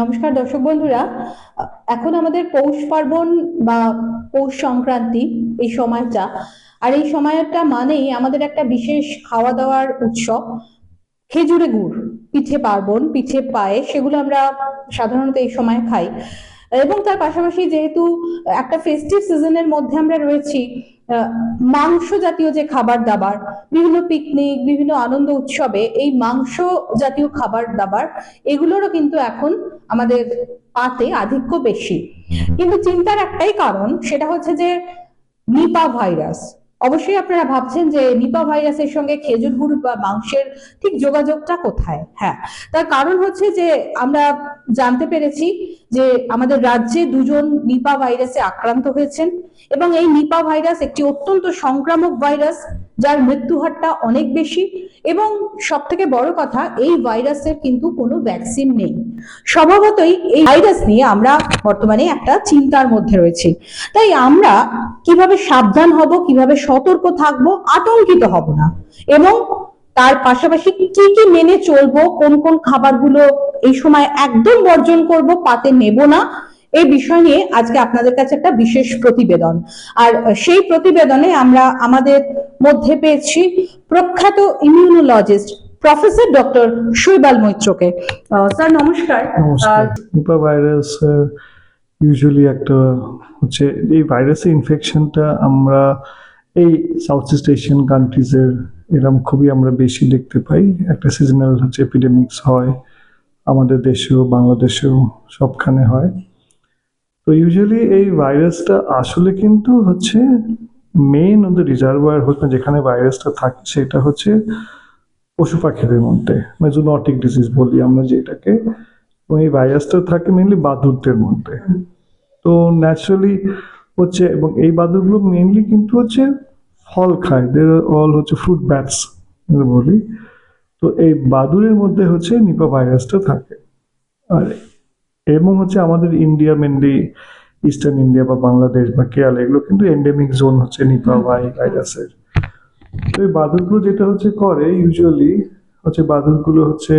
নমস্কার দর্শক বন্ধুরা। এখন আমাদের পৌষ পার্বণ বা পৌষ সংক্রান্তি, এই সময়টা। আর এই সময়টা মানেই আমাদের একটা বিশেষ খাওয়া দাওয়ার উৎসব। খেজুরে গুড়, পিঠে পার্বণ, পিঠে পায়ে সেগুলো আমরা সাধারণত এই সময় খাই। এবং তার পাশাপাশি যেহেতু একটা ফেস্টিভ সিজনের মধ্যে আমরা রয়েছি মাংস জাতীয় যে খাবার দাবার বিভিন্ন পিকনিক বিভিন্ন আনন্দ উৎসবে এই মাংস জাতীয় খাবার দাবার এগুলোরও কিন্তু এখন আমাদের পাতে আধিক্য বেশি। কিন্তু চিন্তার একটাই কারণ সেটা হচ্ছে যে নিপা ভাইরাস অবশ্যই আপনারা ভাবছেন যে নিপা ভাইরাসের সঙ্গে খেজুর গুড় বা মাংসের ঠিক যোগাযোগটা কোথায়? হ্যাঁ তার কারণ হচ্ছে যে আমরা জানতে পেরেছি যে আমাদের রাজ্যে দুজন নিপা ভাইরাসে আক্রান্ত হয়েছেন এবং এই নিপা ভাইরাস একটি অত্যন্ত সংক্রামক ভাইরাস যার মৃত্যু হারটা অনেক বেশি। এবং সব থেকে বড় কথা, এই ভাইরাসের কিন্তু কোনো ভ্যাকসিন নেই। স্বভাবতই এই ভাইরাস নিয়ে আমরা বর্তমানে একটা চিন্তার মধ্যে রয়েছি। তাই আমরা কীভাবে সাবধান হব, কীভাবে সতর্ক থাকব, আতঙ্কিত হব না। এবং তার পাশাপাশি কি কি মেনে চলবো, কোন কোন খাবারগুলো এই সময় একদম বর্জন করব, পাতে নেব না এই বিষয় নিয়ে আজকে আপনাদের কাছে একটা বিশেষ প্রতিবেদন। আর সেই প্রতিবেদনে আমরা আমাদের মধ্যে পেয়েছি প্রখ্যাত ইমিউনোলজিস্ট প্রফেসর ডক্টর শৈবাল মৈত্রকে। স্যার নমস্কার। নিপা ভাইরাস ইউজুয়ালি একটা হচ্ছে এই ভাইরাসের ইনফেকশনটা আমরা এই সাউথ ইস্ট এশিয়ান কান্ট্রিজের এরকম খুবই আমরা বেশি দেখতে পাই। একটা সিজনাল হচ্ছে এপিডেমিক্স হয় আমাদের দেশেও বাংলাদেশেও সবখানে হয়। তো ইউজুয়ালি এই ভাইরাসটা আসলে কিন্তু হচ্ছে মেইন ওদের রিজার্ভার হচ্ছে, যেখানে ভাইরাসটা থাকে সেটা হচ্ছে পশু পাখিদের মধ্যে মানে জুনটিক ডিজিজ বলি আমরা যেটাকে। এই ভাইরাসটা থাকে মেনলি বাদুরদের মধ্যে। তো ন্যাচারালি হচ্ছে এবং এই বাদুরগুলো মেনলি কিন্তু হচ্ছে ফল খায় দের অল হচ্ছে ফ্রুট ব্যাটস বলি। তো এই বাদুরের মধ্যে হচ্ছে নিপা ভাইরাসটা থাকে। আর এবং হচ্ছে আমাদের ইন্ডিয়া মেনলি ইস্টার্ন ইন্ডিয়া বা বাংলাদেশ বা কেরালা এগুলো কিন্তু এন্ডেমিক জোন হচ্ছে নিপা ভাই ভাইরাসের তো এই বাদুরগুলো যেটা হচ্ছে করে ইউজুয়ালি হচ্ছে বাদুরগুলো হচ্ছে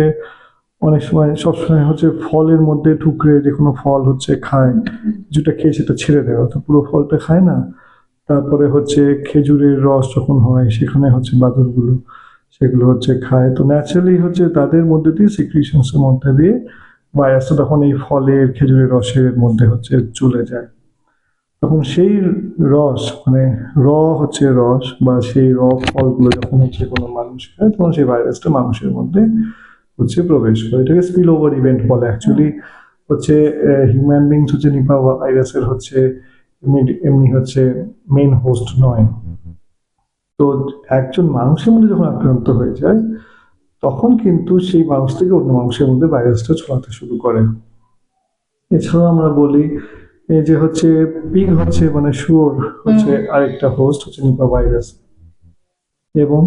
অনেক সময় সবসময় হচ্ছে ফলের মধ্যে ঠুকরে যে কোনো ফল হচ্ছে খায়। যেটা খেয়ে সেটা ছেড়ে দেয় অর্থাৎ পুরো ফলটা খায় না। তারপরে হচ্ছে খেজুরের রস যখন হয় সেখানে হচ্ছে বাদুরগুলো সেগুলো হচ্ছে খায়। তো ন্যাচারালি হচ্ছে তাদের মধ্যে দিয়ে সিক্রিশনসের মধ্যে দিয়ে ভাইরাসটা তখন এই ফলের, খেজুরের রসের মধ্যে হচ্ছে চলে যায়। তখন সেই রস মানে র হচ্ছে রস বা সেই র ফলগুলো যখন হচ্ছে কোনো মানুষ খায়, তখন সেই ভাইরাসটা মানুষের মধ্যে হচ্ছে প্রবেশ করে। এটাকে স্পিল ওভার ইভেন্ট বলে অ্যাকচুয়ালি হচ্ছে হিউম্যান বিংস হচ্ছে নিপা ভাইরাসের হচ্ছে এমনি- হচ্ছে মেন হোস্ট নয়। তো একজন মানুষের মধ্যে যখন আক্রান্ত হয়ে যায় তখন কিন্তু সেই মানুষ থেকে অন্য মানুষের মধ্যে ভাইরাসটা ছড়াতে শুরু করে। এছাড়াও আমরা বলি এই যে হচ্ছে পিগ হচ্ছে মানে শুয়োর হচ্ছে আরেকটা হোস্ট হচ্ছে নিপা ভাইরাস এবং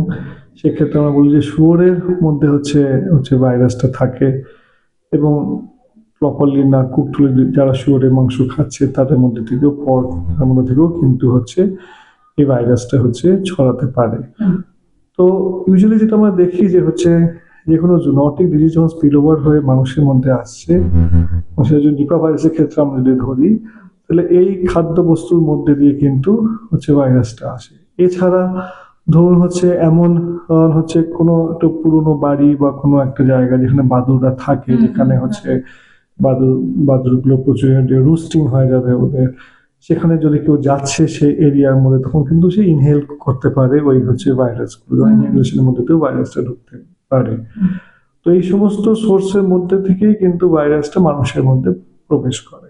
সেক্ষেত্রে আমরা বলি যে শুয়োরের মধ্যে হচ্ছে হচ্ছে ভাইরাসটা থাকে। এবং প্রপারলি না কুকটুলি যারা শুয়োরের মাংস খাচ্ছে তাদের মধ্যে থেকেও পর তার মধ্যে থেকেও কিন্তু হচ্ছে এই ভাইরাসটা হচ্ছে ছড়াতে পারে। তো ইউজুয়ালি যেটা আমরা দেখি যে হচ্ছে যে কোনো জুনটিক ডিজিজ যখন স্পিল ওভার হয়ে মানুষের মধ্যে আসছে সেটা যদি নিপা ভাইরাসের ক্ষেত্রে আমরা যদি ধরি তাহলে এই খাদ্য বস্তুর মধ্যে দিয়ে কিন্তু হচ্ছে ভাইরাসটা আসে। এছাড়া ধরুন হচ্ছে এমন হচ্ছে কোনো একটা পুরনো বাড়ি বা কোনো একটা জায়গা যেখানে বাদুররা থাকে যেখানে হচ্ছে বাদুর বাদুরগুলো প্রচুর রুস্টিং হয়ে যাবে ওদের। সেখানে যদি কেউ যাচ্ছে সেই এরিয়ার মধ্যে তখন কিন্তু সে ইনহেল করতে পারে ওই হচ্ছে ভাইরাসগুলো। ইনহেলেশনের মধ্যে দিয়েও ভাইরাসটা ঢুকতে পারে। তো এই সমস্ত সোর্সের মধ্যে থেকেই কিন্তু ভাইরাসটা মানুষের মধ্যে প্রবেশ করে।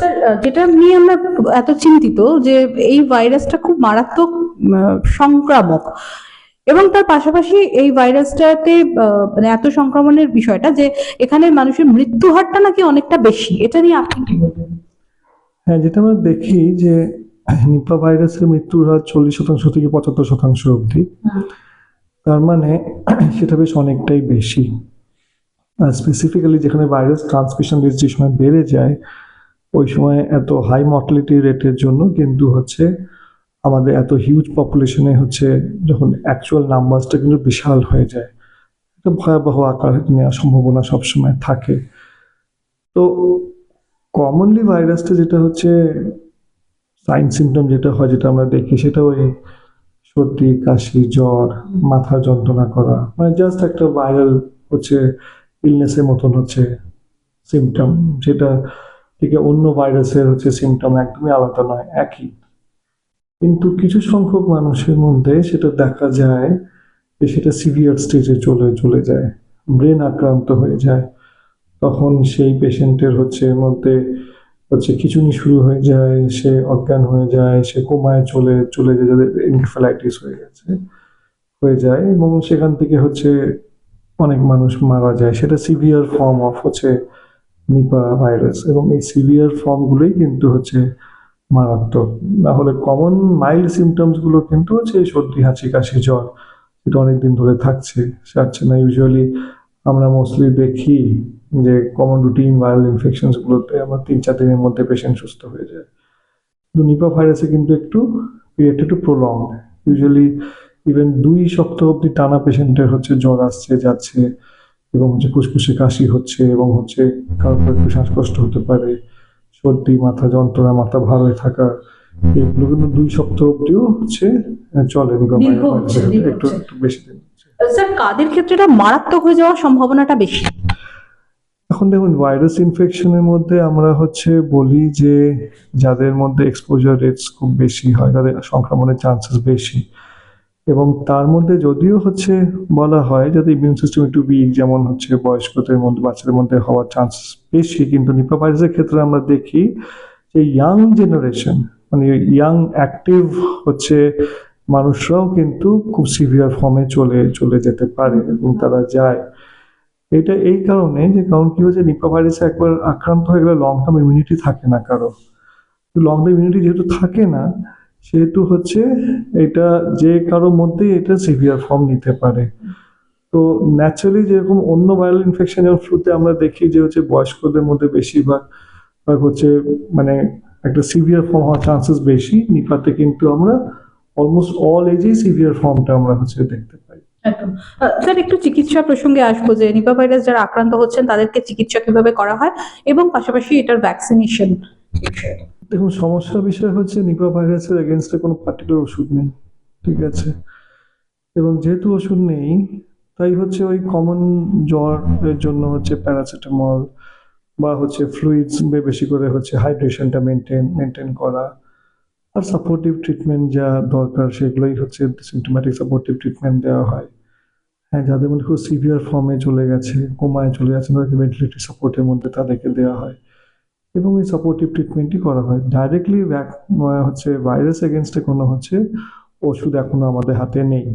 স্যার যেটা নিয়ে আমরা এত চিন্তিত যে এই ভাইরাসটা খুব মারাত্মক সংক্রামক। এবং তার পাশাপাশি এই ভাইরাসটাতে মানে এত সংক্রমণের বিষয়টা যে এখানে মানুষের মৃত্যু হারটা নাকি অনেকটা বেশি। এটা নিয়ে আপনি কি বলবেন? হ্যাঁ যেটা আমরা দেখি যে নিপা ভাইরাসের মৃত্যুর হার চল্লিশ শতাংশ থেকে পঁচাত্তর শতাংশ অবধি। তার মানে সেটা বেশ অনেকটাই বেশি। আর স্পেসিফিক্যালি যেখানে ভাইরাস ট্রান্সমিশন রেট যে সময় বেড়ে যায় ওই সময় এত হাই মর্টালিটি রেটের জন্য কিন্তু হচ্ছে আমাদের এত হিউজ পপুলেশনে হচ্ছে যখন অ্যাকচুয়াল নাম্বারসটা কিন্তু বিশাল হয়ে যায়। একটা ভয়াবহ আকার নেওয়ার সম্ভাবনা সবসময় থাকে। তো কমনলি ভাইরাসটা যেটা হচ্ছে সাইন সিমটম যেটা হয়, যেটা আমরা দেখি, সেটা ওই সর্দি, কাশি, জ্বর, মাথা যন্ত্রণা করা মানে জাস্ট একটা ভাইরাল হচ্ছে ইলনেসের মতন হচ্ছে সিমটম যেটা থেকে অন্য ভাইরাসের হচ্ছে সিমটম একদমই আলাদা নয়, একই। কিন্তু কিছু সংখ্যক মানুষের মধ্যে সেটা দেখা যায় যে সেটা সিভিয়ার স্টেজে চলে চলে যায় ব্রেন আক্রান্ত হয়ে যায়। তখন সেই পেশেন্টের হচ্ছে এর মধ্যে হচ্ছে খিচুনি শুরু হয়ে যায়, সে অজ্ঞান হয়ে যায়, সে কোমায় চলে চলে যায়, যাদের এনকেফালাইটিস হয়ে গেছে, হয়ে যায় এবং সেখান থেকে হচ্ছে অনেক মানুষ মারা যায়। সেটা সিভিয়ার ফর্ম অফ হচ্ছে নিপা ভাইরাস এবং এই সিভিয়ার ফর্মগুলোই কিন্তু হচ্ছে মারাত্মক। না হলে কমন মাইল্ড সিমটমসগুলো কিন্তু হচ্ছে সর্দি, হাঁচি, কাশি, জ্বর যেটা অনেকদিন ধরে থাকছে, সারছে না। ইউজুয়ালি আমরা মোস্টলি দেখি যে কমন রুটিন ভাইরাল ইনফেকশনস গুলোতে আমরা তিন চার দিনের মধ্যে পেশেন্ট সুস্থ হয়ে যায়। কিন্তু নিপা ভাইরাসে কিন্তু একটু পিরিয়ডটা একটু প্রলং ইউজুয়ালি ইভেন দুই সপ্তাহ অব্দি টানা পেশেন্টের হচ্ছে জ্বর আসছে যাচ্ছে এবং হচ্ছে ফুসফুসে কাশি হচ্ছে এবং হচ্ছে কারোর একটু শ্বাসকষ্ট হতে পারে সর্দি মাথা যন্ত্রণা মাথা ভালো থাকা এগুলো কিন্তু দুই সপ্তাহ অব্দিও হচ্ছে চলে নিপা ভাইরাস হচ্ছে, একটু একটু বেশি দিন স্যার কাদের ক্ষেত্রে এটা মারাত্মক হয়ে যাওয়ার সম্ভাবনাটা বেশি? এখন দেখুন ভাইরাস ইনফেকশনের মধ্যে আমরা হচ্ছে বলি যে যাদের মধ্যে এক্সপোজার রেটস খুব বেশি হয়, তাদের সংক্রমণের চান্সেস বেশি। এবং তার মধ্যে যদিও হচ্ছে বলা হয় যাদের ইমিউন সিস্টেম একটু উইক যেমন হচ্ছে বয়স্কদের মধ্যে, বাচ্চাদের মধ্যে হওয়ার চান্স বেশি, কিন্তু নিপা ভাইরাসের ক্ষেত্রে আমরা দেখি যে ইয়াং জেনারেশন মানে ইয়াং অ্যাক্টিভ হচ্ছে মানুষরাও কিন্তু খুব সিভিয়ার ফর্মে চলে চলে যেতে পারে এবং তারা যায়। এটা এই কারণে যে কারণ কি হচ্ছে নিপা ভাইরাসে একবার আক্রান্ত হয়ে গেলে লং টার্ম ইমিউনিটি থাকে না কারও। লং টার্ম ইমিউনিটি যেহেতু থাকে না, সেহেতু হচ্ছে এটা যে কারও মধ্যেই এটা সিভিয়ার ফর্ম নিতে পারে। তো ন্যাচারালি যেরকম অন্য ভাইরাল ইনফেকশন যেমন ফ্লুতে আমরা দেখি যে হচ্ছে বয়স্কদের মধ্যে বেশিরভাগ ভাগ হচ্ছে মানে একটা সিভিয়ার ফর্ম হওয়ার চান্সেস বেশি। নিপাতে কিন্তু আমরা অলমোস্ট অল এজেই সিভিয়ার ফর্মটা আমরা হচ্ছে দেখতে পাই। একদম। স্যার একটু চিকিৎসা প্রসঙ্গে আসব। যে নিপা ভাইরাস যারা আক্রান্ত হচ্ছেন, তাদেরকে চিকিৎসা কীভাবে করা হয় এবং পাশাপাশি এটার ভ্যাকসিনেশন দেখুন সমস্যার বিষয় হচ্ছে নিপা ভাইরাসের এগেনস্টে কোনো পার্টিকুলার ওষুধ নেই, ঠিক আছে? এবং যেহেতু ওষুধ নেই, তাই হচ্ছে ওই কমন জ্বরের জন্য হচ্ছে প্যারাসিটামল বা হচ্ছে ফ্লুইডস বেশি করে হচ্ছে হাইড্রেশনটা মেনটেন মেনটেন করা। আর সাপোর্টিভ ট্রিটমেন্ট যা দরকার সেগুলোই হচ্ছে সিমটোম্যাটিক সাপোর্টিভ ট্রিটমেন্ট দেওয়া হয়। হ্যাঁ যাদের মধ্যে খুব সিভিয়ার ফর্মে চলে গেছে, কোমায় চলে গেছে, তাদেরকে ভেন্টিলেটরি সাপোর্টের মধ্যে তাদেরকে দেওয়া হয়। এবং এই সাপোর্টিভ ট্রিটমেন্টই করা হয়। ডাইরেক্টলি হচ্ছে ভাইরাস এগেনস্টে কোনো হচ্ছে ওষুধ এখনও আমাদের হাতে নেই।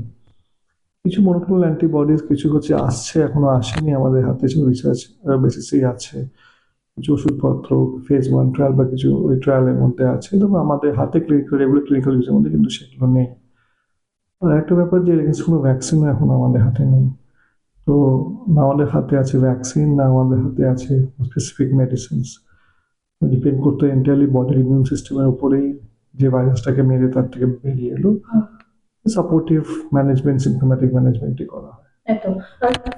কিছু মনোক্লোনাল অ্যান্টিবডিজ কিছু হচ্ছে আসছে, এখনও আসেনি আমাদের হাতে রিসার্চ বেসিসেই আছে। কিছু ওষুধপত্র ফেজ ওয়ান ট্রায়াল বা কিছু ওই ট্রায়ালের মধ্যে আছে। তবে আমাদের হাতে ক্লিনিক্যাল রেগুলার ক্লিনিক্যাল ইউজের মধ্যে কিন্তু সেগুলো নেই। আর একটা ব্যাপার যে কোনো ভ্যাকসিনও এখন আমাদের হাতে নেই। তো না আমাদের হাতে আছে ভ্যাকসিন না আমাদের হাতে আছে স্পেসিফিক মেডিসিনস ডিপেন্ড করতো এন্টায়ারলি বডির ইমিউন সিস্টেমের উপরেই যে ভাইরাসটাকে মেরে তার থেকে বেরিয়ে এলো। সাপোর্টিভ ম্যানেজমেন্ট সিমটোম্যাটিক ম্যানেজমেন্টই করা হয়।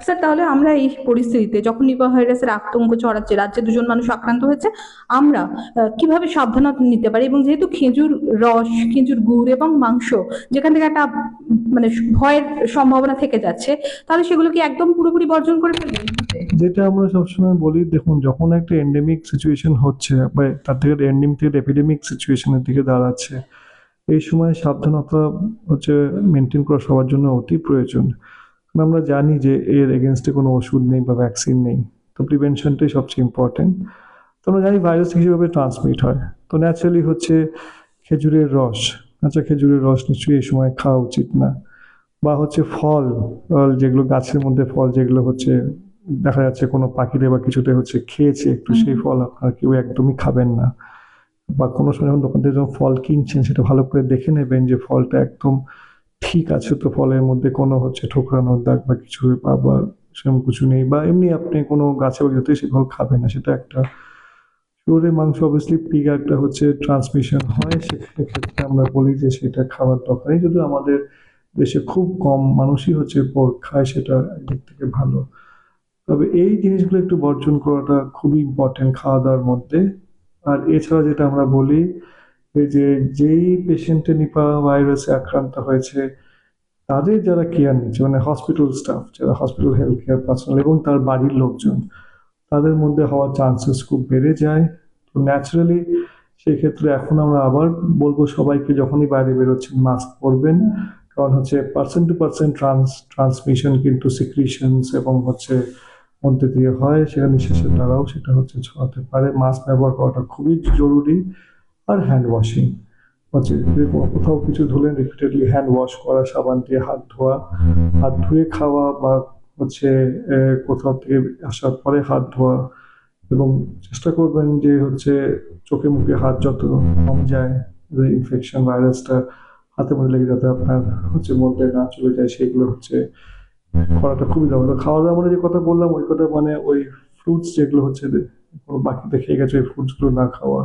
স্যার, তাহলে আমরা এই পরিস্থিতিতে যখন নিপা ভাইরাসের আতঙ্ক ছড়াচ্ছে, রাজ্যে দুজন মানুষ আক্রান্ত হয়েছে, আমরা কীভাবে সাবধানতা নিতে পারি? এবং যেহেতু খেজুর রস, খেজুর গুড় এবং মাংস যেখান থেকে একটা মানে ভয়ের সম্ভাবনা থেকে যাচ্ছে, তাহলে সেগুলো কি একদম পুরোপুরি বর্জন করে ফেলবেন যেটা আমরা সবসময় বলি, দেখুন, যখন একটা এন্ডেমিক সিচুয়েশন হচ্ছে বা তার থেকে এন্ডেমিক থেকে এপিডেমিক সিচুয়েশনের দিকে দাঁড়াচ্ছে, এই সময় সাবধানতা হচ্ছে মেনটেন করা সবার জন্য অতি প্রয়োজন। আমরা জানি যে এর এগেনস্টে কোনো ওষুধ নেই বা ভ্যাকসিন নেই। তো প্রিভেনশনটাই সবচেয়ে ইম্পর্টেন্ট তো আমরা জানি ভাইরাস হিসেবে ট্রান্সমিট হয়। তো ন্যাচারালি হচ্ছে খেজুরের রস। আচ্ছা খেজুরের রস নিশ্চয়ই এই সময় খাওয়া উচিত না। বা হচ্ছে ফল ফল যেগুলো গাছের মধ্যে ফল যেগুলো হচ্ছে দেখা যাচ্ছে কোনো পাখিতে বা কিছুতে হচ্ছে খেয়েছে একটু সেই ফল আপনার কেউ একদমই খাবেন না। বা কোনো সময় যখন দোকান থেকে যখন ফল কিনছেন সেটা ভালো করে দেখে নেবেন যে ফলটা একদম ঠিক আছে তো ফলের মধ্যে কোনো হচ্ছে ঠোকরানোর দাগ বা কিছু বা সেরকম কিছু নেই বা এমনি আপনি কোনো গাছে বা কিছুতে সেগুলো খাবেন না, সেটা একটা শুয়োরের মাংস অবভিয়াসলি একটা হচ্ছে ট্রান্সমিশন হয়, সেক্ষেত্রে আমরা বলি যে সেটা খাওয়ার দরকার নেই, যদিও আমাদের দেশে খুব কম মানুষই হচ্ছে খায়, সেটা একদিক থেকে ভালো। তবে এই জিনিসগুলো একটু বর্জন করাটা খুবই ইম্পর্টেন্ট খাওয়া দাওয়ার মধ্যে। আর এছাড়া যেটা আমরা বলি যে যেই পেশেন্টে নিপা ভাইরাসে আক্রান্ত হয়েছে, তাদের যারা কেয়ার নিচ্ছে মানে হসপিটাল স্টাফ যারা হসপিটাল হেলথ কেয়ার পার্সোনাল এবং তার বাড়ির লোকজন, তাদের মধ্যে হওয়ার চান্সেস খুব বেড়ে যায়। তো ন্যাচারালি সেই ক্ষেত্রে এখন আমরা আবার বলব সবাইকে যখনই বাইরে বেরোচ্ছেন মাস্ক পরবেন। কারণ হচ্ছে percent two percent trans transmission কিন্তু সিক্রিশনস এবং হচ্ছে মধ্যে দিয়ে হয়, সেটা নিঃশ্বাসের দ্বারাও সেটা হচ্ছে ছড়াতে পারে। মাস্ক ব্যবহার করাটা খুবই জরুরি। আর হ্যান্ড ওয়াশিং হচ্ছে কোথাও কিছু ধুলেন রিপিটেডলি হ্যান্ড ওয়াশ করা, সাবান দিয়ে হাত ধোয়া, হাত ধুয়ে খাওয়া বা হচ্ছে কোথাও থেকে আসার পরে হাত ধোয়া এবং চেষ্টা করবেন যে হচ্ছে চোখে মুখে হাত যত কম যায় ইনফেকশন ভাইরাসটা হাতে মধ্যে লেগে যাতে আপনার হচ্ছে মধ্যে না চলে যায়, সেগুলো হচ্ছে করাটা খুবই দরকার খাওয়া দাওয়া মানে যে কথা বললাম, ওই কথা মানে ওই ফ্রুটস যেগুলো হচ্ছে বাকিতে খেয়ে গেছে ওই ফ্রুটসগুলো না খাওয়া।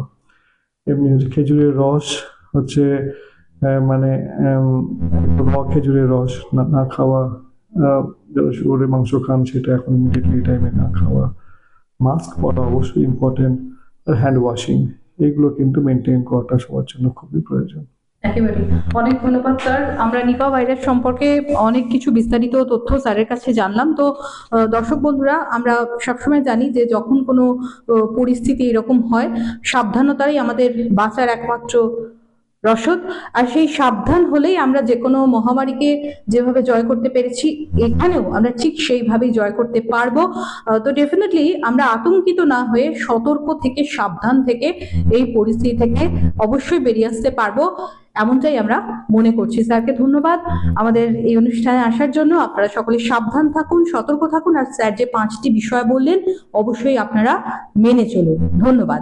এমনি হচ্ছে খেজুরের রস হচ্ছে মানে খেজুরের রস না না খাওয়া যারা শুগরের মাংস খান সেটা এখন ইমিডিয়েটলি টাইমে না খাওয়া। মাস্ক পরা অবশ্যই ইম্পর্টেন্ট আর হ্যান্ড ওয়াশিং এগুলো কিন্তু মেনটেন করাটা সবার জন্য খুবই প্রয়োজন। একেবারে অনেক ধন্যবাদ স্যার। আমরা নিপা ভাইরাস সম্পর্কে অনেক কিছু বিস্তারিত তথ্য স্যারের কাছে জানলাম। তো দর্শক বন্ধুরা আমরা সবসময় জানি যে যখন কোনো পরিস্থিতি এরকম হয় সাবধানতাই আমাদের বাঁচার একমাত্র রসদ। আর সেই সাবধান হলেই আমরা যে কোনো মহামারীকে যেভাবে জয় করতে পেরেছি, এখানেও আমরা ঠিক সেইভাবেই জয় করতে পারব। তো ডেফিনেটলি আমরা আতঙ্কিত না হয়ে সতর্ক থেকে, সাবধান থেকে এই পরিস্থিতি থেকে অবশ্যই বেরিয়ে আসতে পারব, এমনটাই আমরা মনে করছি। স্যারকে ধন্যবাদ আমাদের এই অনুষ্ঠানে আসার জন্য। আপনারা সকলে সাবধান থাকুন, সতর্ক থাকুন। আর স্যার যে পাঁচটি বিষয় বললেন, অবশ্যই আপনারা মেনে চলুন। ধন্যবাদ।